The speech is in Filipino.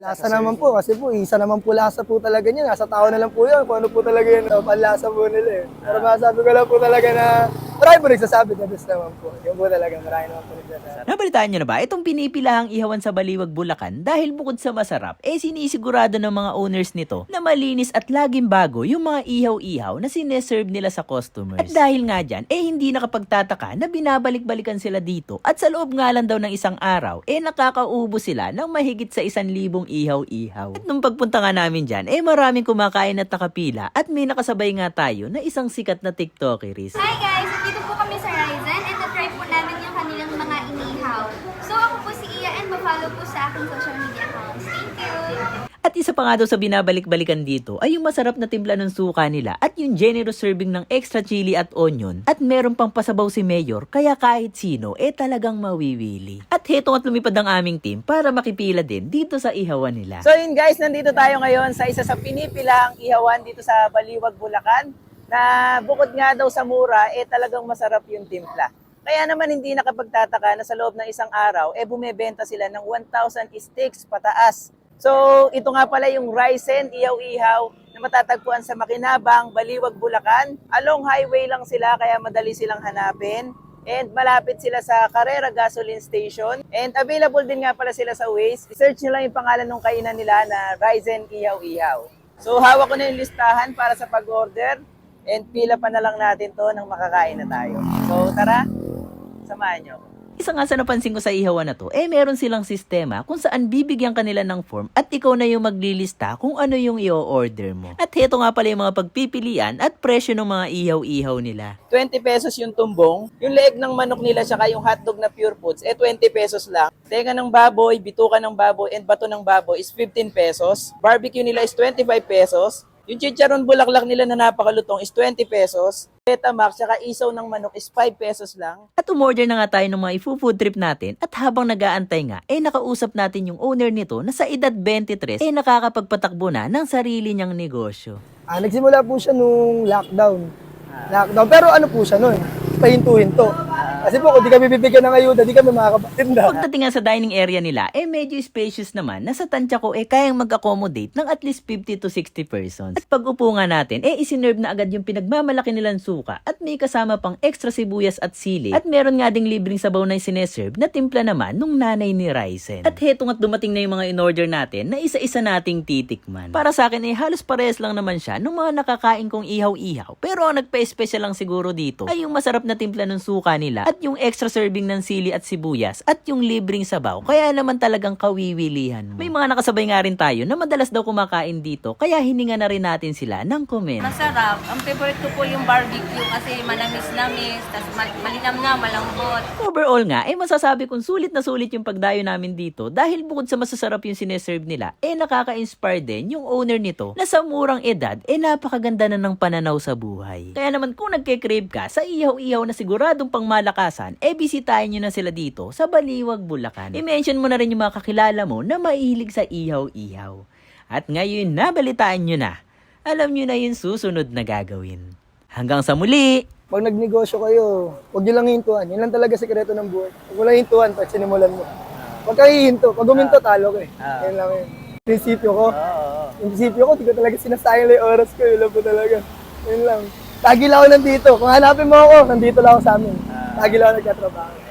Lasa naman po, kasi po, isa naman po lasa po talaga niya. Nasa tao na lang po yun, kung ano po talaga yun, panlasa po nila eh. Pero masasabi ko lang po talaga na, marami po nagsasabi na best naman po. Yun po talaga, marami naman po nagsasabi. Nabalitaan nyo na ba itong pinipilahang ihawan sa Baliwag, Bulacan dahil bukod sa masarap, eh sinisigurado ng mga owners nito na malinis at laging bago yung mga ihaw-ihaw na sineserve nila sa customers. At dahil nga dyan, eh hindi nakapagtataka na binabalik-balikan sila dito at sa loob nga lang daw ng isang araw, eh nakakaubo sila ng mahigit sa isang libong ihaw-ihaw. At nung pagpunta nga namin dyan, eh maraming kumakain at nakapila at may nakasabay nga tayo na isang sikat na tiktokeris. Hi guys! Nandito po kami sa Ryzen and na-try po namin yung kanilang mga inihaw. So ako po si Iya and ma-follow po sa aking social media accounts. Thank you! At isa pa nga daw sa binabalik-balikan dito ay yung masarap na timpla ng suka nila at yung generous serving ng extra chili at onion at meron pang pasabaw si Mayor kaya kahit sino eh talagang mawiwili. At heto at lumipad ang aming team para makipila din dito sa ihawan nila. So yun guys, nandito tayo ngayon sa isa sa pinipilang ihawan dito sa Baliwag, Bulacan na bukod nga daw sa mura, eh talagang masarap yung timpla. Kaya naman hindi nakapagtataka na sa loob ng isang araw, eh bumebenta sila ng 1,000 sticks pataas. So ito nga pala yung Ryzen Ihaw-Ihaw na matatagpuan sa Makinabang, Baliwag, Bulacan. Along highway lang sila kaya madali silang hanapin. And malapit sila sa Carrera Gasoline Station. And available din nga pala sila sa Waze. Search nyo lang yung pangalan ng kainan nila na Ryzen Ihaw-Ihaw. So hawak ko na yung listahan para sa pag-order. And pila pa na lang natin to nang makakain na tayo. So tara, samahan nyo. ako. Isa nga sa napansin ko sa ihawan na to, eh meron silang sistema kung saan bibigyan kanila ng form at ikaw na yung maglilista kung ano yung i-order mo. At heto nga pala yung mga pagpipilian at presyo ng mga ihaw-ihaw nila. 20 pesos yung tumbong. Yung leeg ng manok nila saka yung hotdog na pure foods, eh 20 pesos lang. Tenga ng baboy, bituka ng baboy, and bato ng baboy is 15 pesos. Barbecue nila is 25 pesos. Yung chicharon bulaklak nila na napakalutong is 20 pesos. Betamax saka isaw ng manok is 5 pesos lang. At umorder na nga tayo ng mga ifu-food trip natin at habang nag-aantay nga, eh nakausap natin yung owner nito na sa edad 23, eh nakakapagpatakbo na ng sarili niyang negosyo. Ah, nagsimula po siya nung lockdown. Lockdown. Pero ano po siya nun? Pahinto-hinto. Kasi po, kung di kami bibigyan ng ayuda, di kami makakapatinda. Pagdating nga sa dining area nila, eh medyo spacious naman na sa tansya ko eh kayang mag-accommodate ng at least 50 to 60 persons. At pag upo nga natin, eh isinerve na agad yung pinagmamalaki nilang suka at may kasama pang extra sibuyas at sili. At meron nga ding libreng sabaw na sineserve na timpla naman nung nanay ni Ryzen. At heto nga't dumating na yung mga in-order natin na isa-isa nating titikman. Para sa akin eh halos parehas lang naman siya nung mga nakakain kong ihaw-ihaw. Pero ang nagpa-special lang siguro dito ay yung masarap na timpla ng suka nila at yung extra serving ng sili at sibuyas at yung libreng sabaw. Kaya naman talagang kawiwilihan mo. May mga nakasabay nga rin tayo na madalas daw kumakain dito kaya hininga na rin natin sila ng comment. Masarap. Ang favorite ko po yung barbecue kasi manamis-namis, tapos mal- malinam nga, malambot. Overall nga, eh masasabi kong sulit na sulit yung pagdayo namin dito dahil bukod sa masasarap yung sineserve nila, eh nakaka-inspire din yung owner nito na sa murang edad, eh napakaganda na ng pananaw sa buhay. Kaya naman kung nagke-crave ka sa ihaw-ihaw na siguradong pangmalakasan, eh bisitahin nyo na sila dito sa Baliwag, Bulacan. I-mention mo na rin yung mga kakilala mo na mahilig sa ihaw-ihaw. At ngayon nabalitaan nyo na, alam nyo na yung susunod na gagawin. Hanggang sa muli! Pag nagnegosyo kayo, huwag nyo lang hintuan. Yun lang talaga sekreto ng buhay. Huwag mo lang hintuan pag sinimulan mo. Huwag kayo hihinto. Pag huminto, talo ka eh. Ah. Yan lang yun. Prinsipyo ko. Yung prinsipyo ko, di ko talaga sinasayang lang yung oras ko. Yun lang po talaga. Yun lang. Lagi lang ako nandito. Kung hanapin mo ako, nandito lang ako sa amin. Lagi lang ako nagkatrabaho.